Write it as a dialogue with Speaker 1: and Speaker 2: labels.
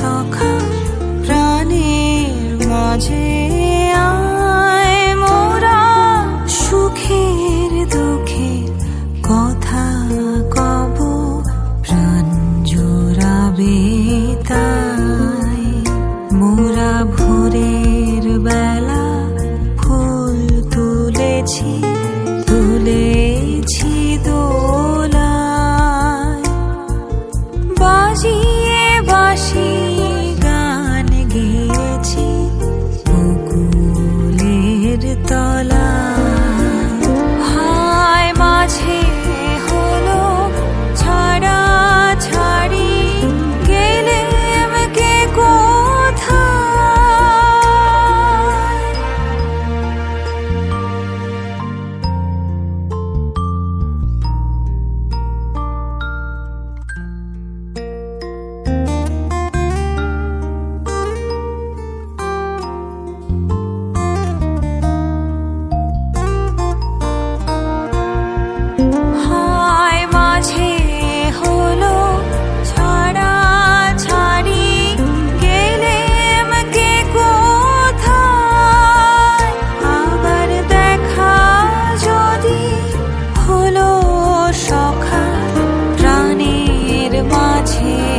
Speaker 1: সখা প্রাণের মাঝে। 情。